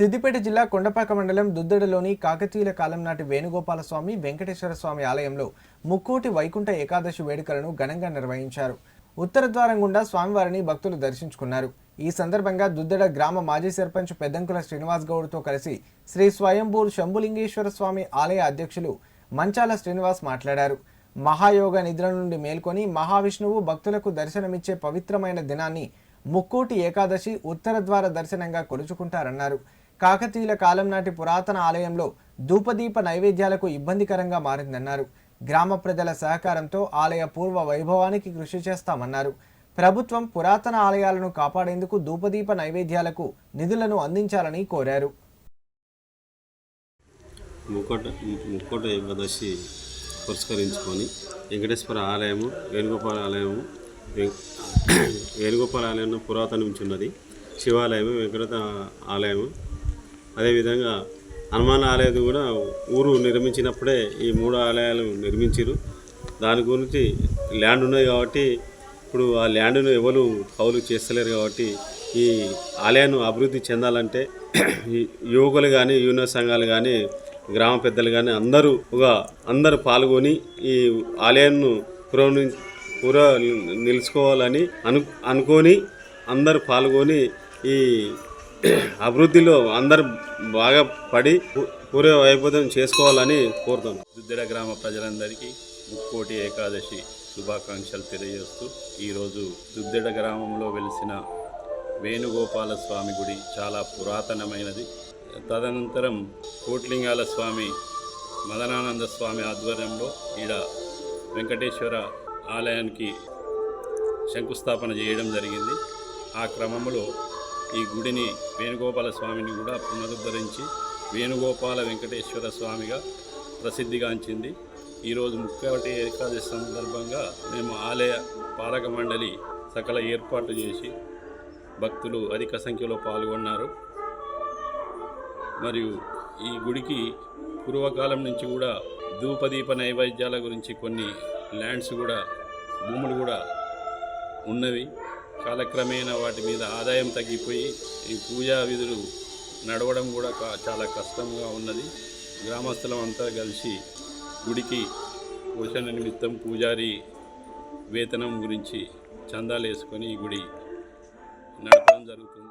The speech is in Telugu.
సిద్దిపేట జిల్లా కొండపాక మండలం దుద్దడలోని కాకతీయుల కాలం నాటి వేణుగోపాల స్వామి వెంకటేశ్వర స్వామి ఆలయంలో ముక్కోటి వైకుంఠ ఏకాదశి వేడుకలను ఘనంగా నిర్వహించారు. ఉత్తర ద్వారం గుండా స్వామివారిని భక్తులు దర్శించుకున్నారు. ఈ సందర్భంగా దుద్దడ గ్రామ మాజీ సర్పంచ్ పెద్దంకుల శ్రీనివాస్ గౌడ్తో కలిసి శ్రీ స్వయంభూర్ శంభులింగేశ్వర స్వామి ఆలయ అధ్యక్షులు మంచాల శ్రీనివాస్ మాట్లాడారు. మహాయోగ నిద్ర నుండి మేల్కొని మహావిష్ణువు భక్తులకు దర్శనమిచ్చే పవిత్రమైన దినాన్ని ముక్కోటి ఏకాదశి ఉత్తర ద్వార దర్శనంగా కొలుచుకుంటారన్నారు. కాకతీయుల కాలం నాటి పురాతన ఆలయంలో ధూపదీప నైవేద్యాలకు ఇబ్బందికరంగా మారిందన్నారు. గ్రామ ప్రజల సహకారంతో ఆలయ పూర్వ వైభవానికి కృషి చేస్తామన్నారు. ప్రభుత్వం పురాతన ఆలయాలను కాపాడేందుకు ధూపదీప నైవేద్యాలకు నిధులను అందించాలని కోరారు. ముకోట ముక్కోట ఏకాదశి పురస్కరించుకొని వెంకటేశ్వర ఆలయము వేణుగోపాల ఆలయము వేణుగోపాల ఆలయం పురాతన నుంచి ఉన్నది శివాలయము వెంకట ఆలయము అదేవిధంగా హనుమాన్ ఆలయాలు కూడా ఊరు నిర్మించినప్పుడే ఈ మూడు ఆలయాలు నిర్మించారు దాని గురించి ల్యాండ్ ఉన్నది కాబట్టి ఇప్పుడు ఆ ల్యాండ్ను ఎవరు కౌలు చేస్తలేరు కాబట్టి ఈ ఆలయాన్ని అభివృద్ధి చెందాలంటే యువకులు కానీ యూనియన్ సంఘాలు కానీ గ్రామ పెద్దలు కానీ అందరూ ఒక అందరూ పాల్గొని ఈ ఆలయాన్ని పురోని పుర నిలుచుకోవాలని అను అనుకొని అందరూ పాల్గొని ఈ అభివృద్ధిలో అందరు బాగా పడి పూర్వ వైభవం చేసుకోవాలని కోరుతున్నాం. దుద్దిడ గ్రామ ప్రజలందరికీ ముక్కోటి ఏకాదశి శుభాకాంక్షలు తెలియజేస్తూ ఈరోజు దుద్దిడ గ్రామంలో వెలిసిన వేణుగోపాల స్వామి గుడి చాలా పురాతనమైనది. తదనంతరం కోట్లింగాల స్వామి మదనానంద స్వామి ఆధ్వర్యంలో ఈడ వెంకటేశ్వర ఆలయానికి శంకుస్థాపన చేయడం జరిగింది. ఆ క్రమంలో ఈ గుడిని వేణుగోపాల స్వామిని కూడా పునరుద్ధరించి వేణుగోపాల వెంకటేశ్వర స్వామిగా ప్రసిద్ధిగాంచింది ఈరోజు ముఖ్యవటి ఏకాదశి సందర్భంగా మేము ఆలయ పాలక మండలి సకల ఏర్పాట్లు చేసి భక్తులు అధిక సంఖ్యలో పాల్గొన్నారు. మరియు ఈ గుడికి పూర్వకాలం నుంచి కూడా ధూపదీప నైవేద్యాల గురించి కొన్ని ల్యాండ్స్ కూడా భూములు కూడా ఉన్నవి. కాలక్రమేణా వాటి మీద ఆదాయం తగ్గిపోయి ఈ పూజా విధులు నడవడం కూడా చాలా కష్టంగా ఉన్నది. గ్రామస్తులం అంతా కలిసి గుడికి పోషణ నిమిత్తం పూజారి వేతనం గురించి చందాలు వేసుకొని ఈ గుడి నడపడం జరుగుతుంది.